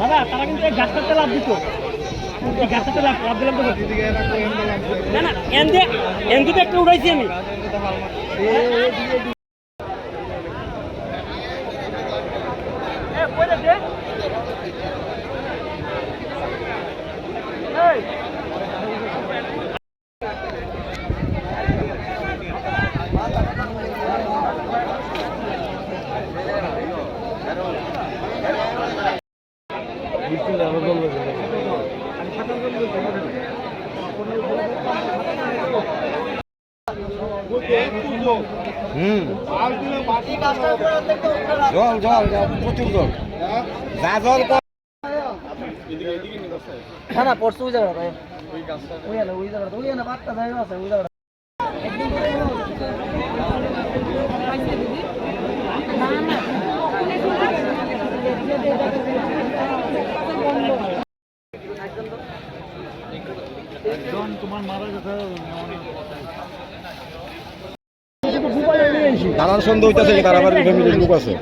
দাদা, তারা কিন্তু গাছটাতে লাভ দিত। এই গাছটাতে লাভ লাভ দিলাম তো না না, এন দিয়ে এন দিতে একটা উড়াইছি আমি। হুম। জল জল জল, প্রচুর জল। যা জল কম। না না পড়ছে ওই জায়গাটা ওই জায়গা ওই জায়গাটা ওই জায়গা পাঁচটা জায়গা আছে ওই জায়গাটা নানান সন্দেহ হইতেছে যে তারা আবার ফ্যামিলির লোক আছে?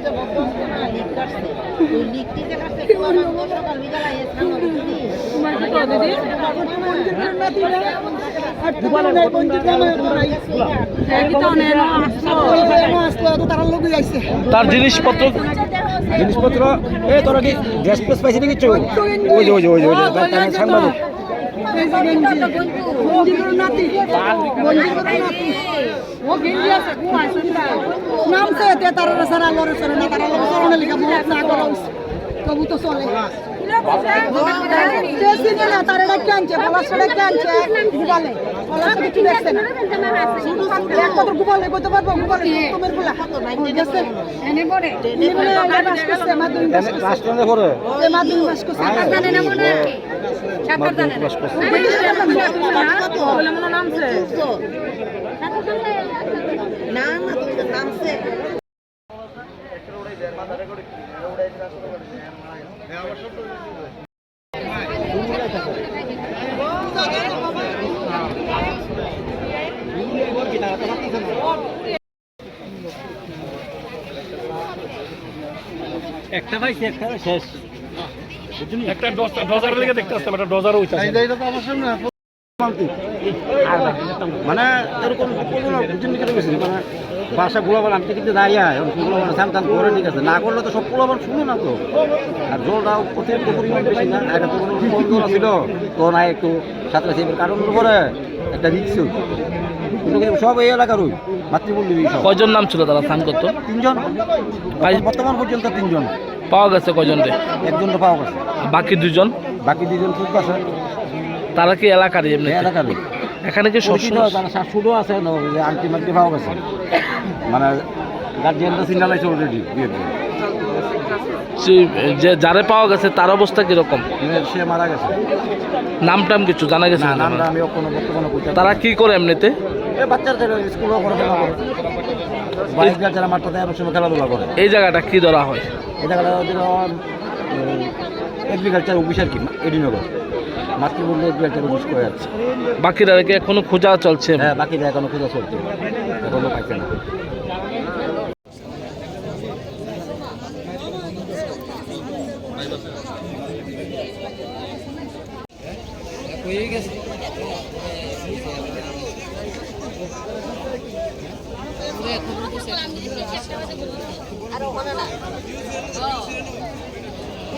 তার জিনিসপত্র জিনিসপত্র এই তোরা কি গ্যাস ফ্যাস পাইছি নাকি চো ওই যে ওই যে ওই যে সাংবাদিক। নামছে তে তার সারা লড়ে সরে না তারা লড়ে সরে লিখা মনে না করা তবু তো চলে তার এটা কেনছে পলাশ কেনছে গুবালে না হয়ে গেছে এনে পড়ে এনে বলে বাস করছে মাধ্যমিক পাস করছে রাষ্ট্রনে করে এ মাধ্যমিক পাস করছে জানে না মনে সাকার জানে না নামছে না না তুমি তো নামছে একটা ভাই একটা শেষ। একটা ডজার লেগে দেখতে আসতাম একটা ডজার হইতাছে মানে এরকম না মানে বাসা গুলাবার আমি কিন্তু দাঁড়িয়ে গুলাবার সামতান করে ঠিক আছে না করলে তো সব গুলাবার শুনে না তো। আর জলটা অতিরিক্ত পরিমাণ বেশি না একটা তো কোনো ছিল তো না একটু সাঁতরা সেবার কারণ করে একটা রিক্স সব এই এলাকারই মাতৃপল্লী সব। কয়জন নাম ছিল তারা স্নান করতো? তিনজন। বর্তমান পর্যন্ত তিনজন। পাওয়া গেছে কয়জন রে? একজন তো পাওয়া গেছে। বাকি দুজন? বাকি দুজন খুব আছে তারা কি এলাকারই এমনি এলাকারই। এখানে কি পরিচিত শ্বশুর শাশুড়ও আছে ন- যে আন্টি মান্টি পাওয়া গেছে। মানে গার্জিয়ানটা সিগনাল আছে অলরেডি বিয়ের যে যারে পাওয়া গেছে তার অবস্থা কীরকম? মানে সে মারা গেছে। নাম টাম কিছু জানা গেছে তারা কি করে এমনিতে? এই জায়গাটা কি ধরা হয়? এই জায়গাটা এগ্রিকালচার অফিসার কি? এডিনগর। মাতৃবন্ধু এগ্রিকালচার অফিস করে যাচ্ছে বাকিরা কি এখনও খোঁজা চলছে? হ্যাঁ বাকিটা এখনও খোঁজা চলছে। এখনও পাইছে না।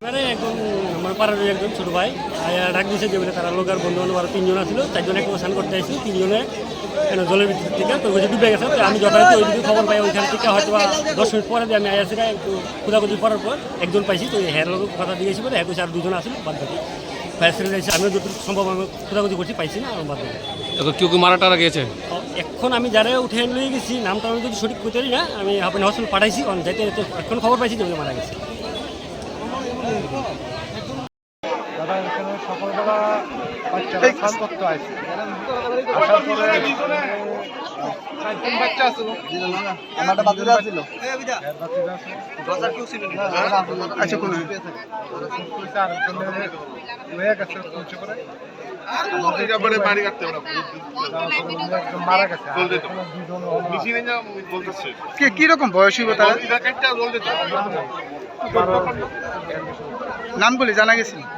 এবারে একজন আমার একজন ছোট ভাই। ডাক দিয়েছে যে বলে তারা লোক আর বন্ধু বান্ধব আরও তিনজন আসলো চারজন এক স্নান করতে আসছিল তিনজনে কেন জলের ভিতর থেকে। তো ওই ডুবে গেছে তো আমি যথারীতি ওই দিকে খবর পাই ওইখান থেকে হয়তো বা দশ মিনিট পরে আমি আইসি একটু খোঁজাখুঁজি করার পর একজন পাইছি তো হেয়ার কথা দিয়েছি বলে একুশ আর দুজন আসলে বাদ বাকি। ফায়ার সার্ভিস আমিও যতটুকু সম্ভব আমি খোঁজাখুঁজি করছি পাইছি না বাদ বাকি। এখন কেউ কেউ মারা টারা গেছে এখন আমি যারা উঠে নিয়ে গেছি নামটা আমি যদি সঠিক করতে না আমি আপনার হসপিটাল পাঠাইছি কারণ যাইতে এখন খবর পাইছি যে মারা গেছে দাদা এখানে সকালবেলা বাচ্চারা স্নান করতে আসছে আসার পরে চারজন বাচ্চা আছিল আমারটা বাচ্চা আছিল আচ্ছা হয়ে গেছে মারা গেছে আর এখনও দুজন হলো কে কি রকম বয়স তারা নামগুলি জানা গেছে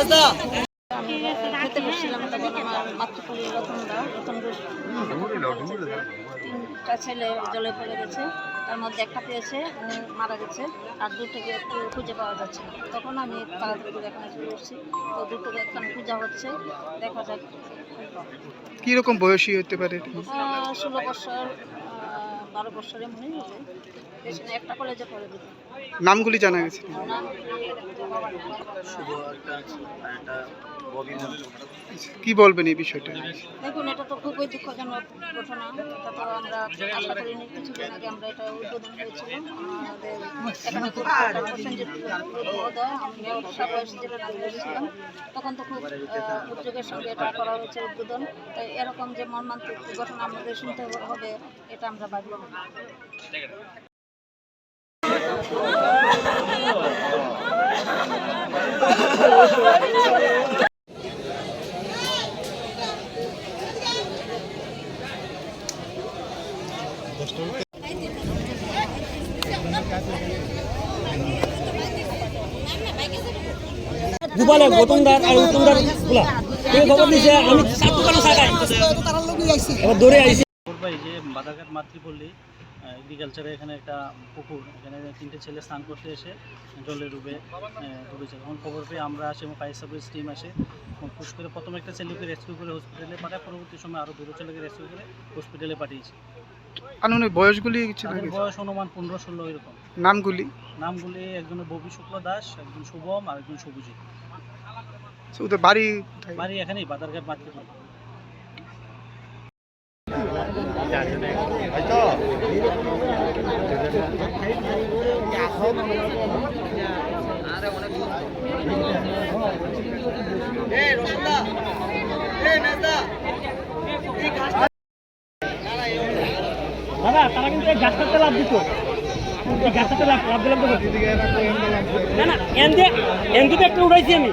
আমি খেতে বসছিলাম তখন আমার মাতৃপল্লী রতনদা রতন তিনটা ছেলে জলে পড়ে গেছে তার মধ্যে একটা পেয়েছে মারা গেছে আর দুটোকে একটু খুঁজে পাওয়া যাচ্ছে তখন আমি তাড়াতাড়ি করে এখানে চলে এসেছি। তো দুটোকে এখানে খোঁজা হচ্ছে দেখা যাক। কি রকম বয়সী হতে পারে আহ, ষোলো বছর আহ, বারো বছরে মনে হবে। একটা কলেজে পড়ে নামগুলি জানা গেছে। কি বলবেন এই বিষয়টা? দেখুন এটা তো খুবই দুঃখজনক ঘটনা। এটা তো আমরা আশা করিনি কিছুদিন আগে আমরা এটা উদ্বোধন হয়েছিল তখন তো খুব উদ্যোগের সঙ্গে এটা করা হয়েছে উদ্বোধন। তাই এরকম যে মর্মান্তিক ঘটনা আমাদের শুনতে হবে এটা আমরা ভাবি না দুবালে গতমদার আর উত্তমদারগুলা তুমি খবর দিছে? আমি সাত দোকানে সাকাই দৌড়ে আইছি। যে মাতৃপল্লী এগ্রিকালচারে এখানে একটা পুকুর এখানে তিনটে ছেলে স্নান করতে এসে জলে ডুবে ডুবেছে। তখন খবর পেয়ে আমরা আসি এবং ফায়ার সার্ভিস টিম আসে। পুশ করে প্রথমে একটা ছেলেকে রেস্কিউ করে হসপিটালে পাঠায় পরবর্তী সময় আরও দুটো ছেলেকে রেস্কিউ করে হসপিটালে পাঠিয়েছি। আনুমানিক বয়সগুলি তাদের বয়স অনুমান পনেরো ষোলো এরকম। নামগুলি? নামগুলি একজনের ববি শুক্ল দাস একজন শুভম আর একজন সবুজি আচ্ছা, ওদের বাড়ি? বাড়ি এখানেই বাদারঘাট মাতৃপল্লী দাদা, তারা কিন্তু গাছটাতে লাভ দিত। গাছটাতে লাভ লাভ দিলাম না না, এন দিয়ে এন দিতে একটা উড়াইছি আমি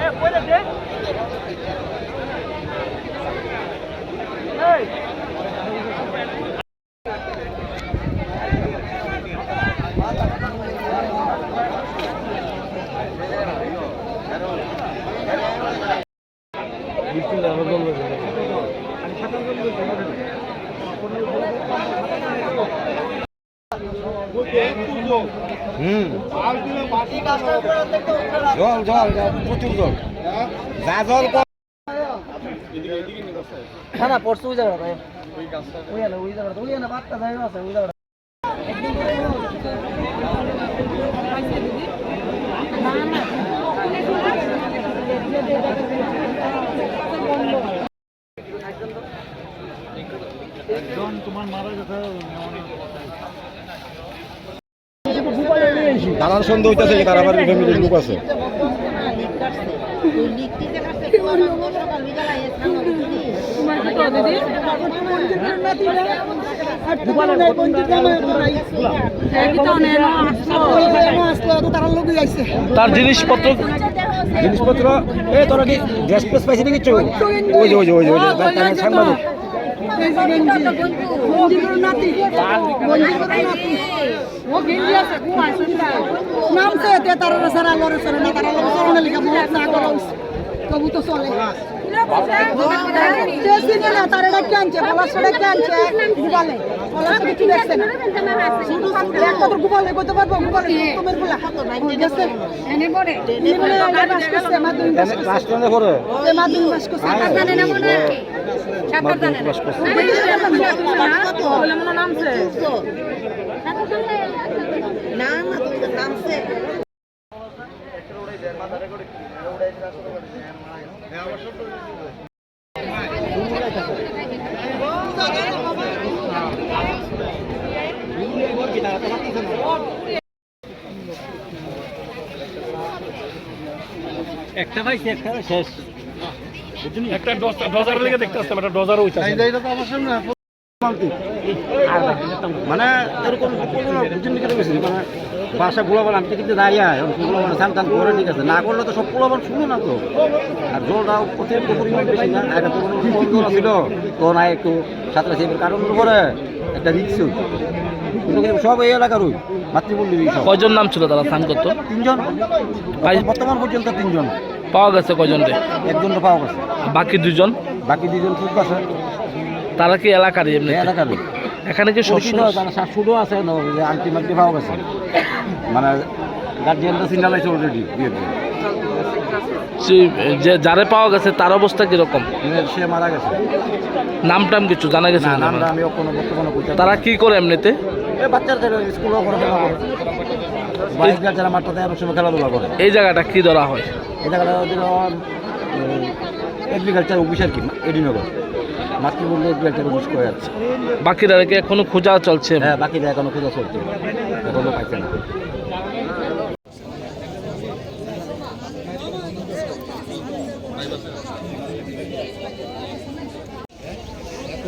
এ, কই রে, দে। এই। হুম জল, প্রচুর যা জল না না পড়ছে ওই জায়গাটা ওই জায়গা ওই জায়গাটা ওই জায়গা বাচ্চা জায়গা আছে ওই জায়গাটা। নানান সন্দেহ হইতেছে যে তারা আবার লোক আছে। তারা জিনিসপত্র জিনিসপত্র এই তোরা কি গ্যাস ফ্যাস পাইছি নাকি ওই যে ওই যে ওই যে সাংবাদিক। নামছে তে তারা সারা লড়ে সরে না তারা লড়ে সরে লিখা বহুত না করা তবু তো চলে। তারা ডাকে আনছে? বলা সরে কে আনছে? গুবালে। বলা সরে দেখছে না? শুধু এক কথা গুবালে কইতে পারব? গুবালে তোমার বলা গেছে। এনে পড়ে। এনে পড়ে বাস করছে মাধ্যমিক মাধ্যমিক করছে। একটা পাইছি একটা শেষ। একটা ডজার লেগে দেখতে আসতাম একটা ডজারও না। মানে এরকম মানে বাসা ঠিক আছে? না করলে তো সব গোলাবান শুনে না তো। আর জলটা অতিরিক্ত পরিমাণ বেশি না, একটা বন্ধ ছিল, তো না একটু সাঁতরা রিক্স সব এই এলাকার ওই মাতৃপল্লী সব। কয়জন নাম ছিল তারা স্নান করতো? তিনজন। বর্তমান পর্যন্ত তিনজন। পাওয়া গেছে কয়জন রে? একজন তো পাওয়া গেছে। বাকি দুজন? বাকি দুজন খুব আছে। তারা কি এলাকারই এমনি এলাকার এখানে কি শাশুড়ও আছে আন্টি মান্টি পাওয়া গেছে। মানে গার্জিয়ানরা চিন্তা লাগছে অলরেডি বিয়ের যে যারে পাওয়া গেছে তার অবস্থা কীরকম? সে মারা গেছে। নাম টাম কিছু জানা গেছে নামটা আমি কোনো তারা কি করে এমনিতে? এই জায়গাটা কি ধরা হয়? এই জায়গাটা ওদের এগ্রিকালচার অফিস আর কি এডিনগর। মাতৃবন্ধু এগ্রিকালচার অফিস করে যাচ্ছে। বাকিরা এখনও খোঁজা চলছে? হ্যাঁ বাকিরা এখনও খোঁজা চলছে। এখনও পাইছে না।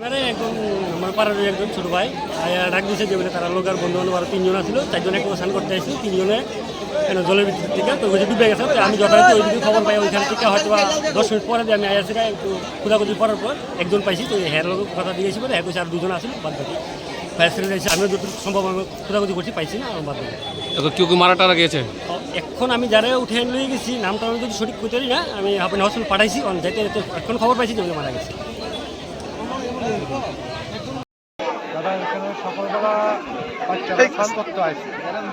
এবারে একজন আমার পাড়ার একজন ছোট ভাই আয়া ডাক দিয়েছে যে বলে তারা লোকার বন্ধু বান্ধব আরও তিনজন আছিল চারজন স্নান করতে আসছিল তিনজনে কেন জলের ভিতর থেকে তো ওই ডুবে গেছে আমি যথারীতি ওইদিকে খবর পাই ওইখান থেকে হয়তো বা দশ মিনিট পরে আমি আয়াসিরা একটু খোঁজাখুঁজি করার পর একজন পাইছি তো হের লোক কথা দিয়েছি বলে একশো আর দুজন আসছিল বাদ বাকি। ফায়ার সার্ভিস এসে আমিও যতটুকু সম্ভব আমি খোঁজাখুঁজি করছি পাইছি না আমার বাদ বাকি। কেউ কেউ মারা টারা গিয়েছে এখন আমি যারা উঠে নিয়ে গেছি নামটা আমি যদি সঠিক করতে না আমি আপনার হসপিটাল পাঠাইছি যাইতে এখন খবর পাইছি যে মারা গেছে। এখানে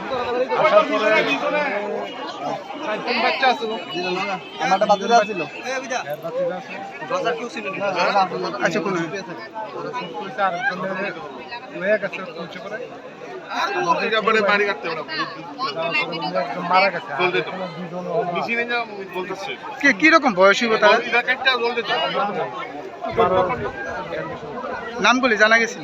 দুজন কি কি রকম বয়স হইব তারা? নামগুলি জানা গেছিল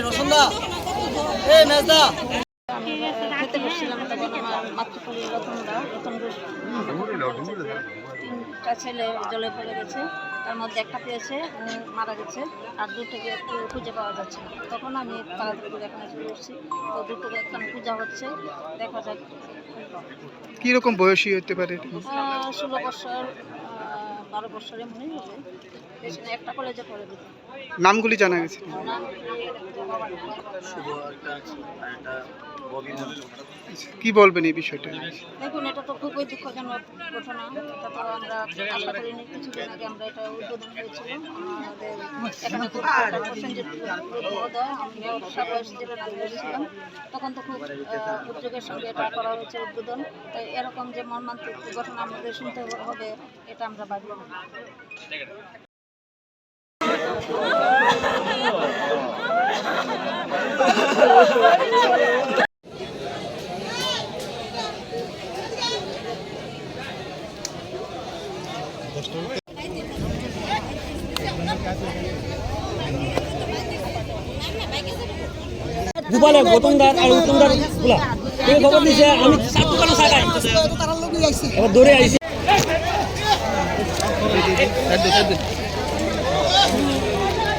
রসন্দা এ মেজদা। তিনটা ছেলে জলে পড়ে গেছে তার মধ্যে একটা পেয়েছে মারা গেছে আর দুটোকে একটু খুঁজে পাওয়া যাচ্ছে তখন আমি তাড়াতাড়ি করে এখানে শুরু করছি তো দুটোকে এখানে পূজা হচ্ছে দেখা যাক। কীরকম বয়সী হতে পারে ষোলো বছর বারো বছরে মনে হবে। একটা কলেজে পড়ে দিতে নামগুলি জানা গেছে। কি বলবেন এই বিষয়টা? দেখুন এটা তো খুবই দুঃখজনক ঘটনা। এটা তো আমরা আশা করিনি কিছুদিন আগে আমরা এটা উদ্বোধন হয়েছিল আমাদের এখানে খুব প্রসেনজিৎ মহোদয় আমিও সাবাস জেলা ছিলাম তখন তো খুব উদ্যোগের সঙ্গে এটা করা হয়েছে উদ্বোধন। তাই এরকম যে মর্মান্তিক ঘটনা আমাদের শুনতে হবে এটা আমরা ভাবি। দুবালে গতনদার আর উত্তমদারগুলা এই খবর দিছে আমি সাত দোকানে সাকাই এবার দৌড়ে আইছি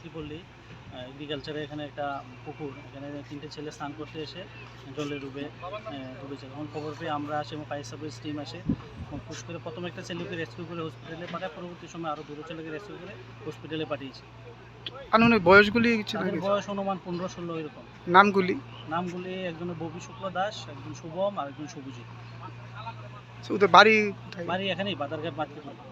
মাতৃপল্লী এগ্রিকালচারে এখানে একটা পুকুর এখানে তিনটে ছেলে স্নান করতে এসে জলে ডুবে ডুবেছে তখন খবর পেয়ে আমরা আসি এবং ফায়ার সার্ভিস টিম আসে পুশ করে প্রথমে একটা ছেলেকে রেস্কিউ করে হসপিটালে পাঠায় পরবর্তী সময় আরও দুটো ছেলেকে রেস্কিউ করে হসপিটালে পাঠিয়েছি। আনুমানিক বয়সগুলি তাদের বয়স অনুমান পনেরো ষোলো এরকম। নামগুলি? নামগুলি একজনের ববি শুক্ল দাস একজন শুভম আর একজন শুভজিৎ। আচ্ছা, ওদের বাড়ি? বাড়ি এখানেই বাদারঘাট মাতৃপল্লী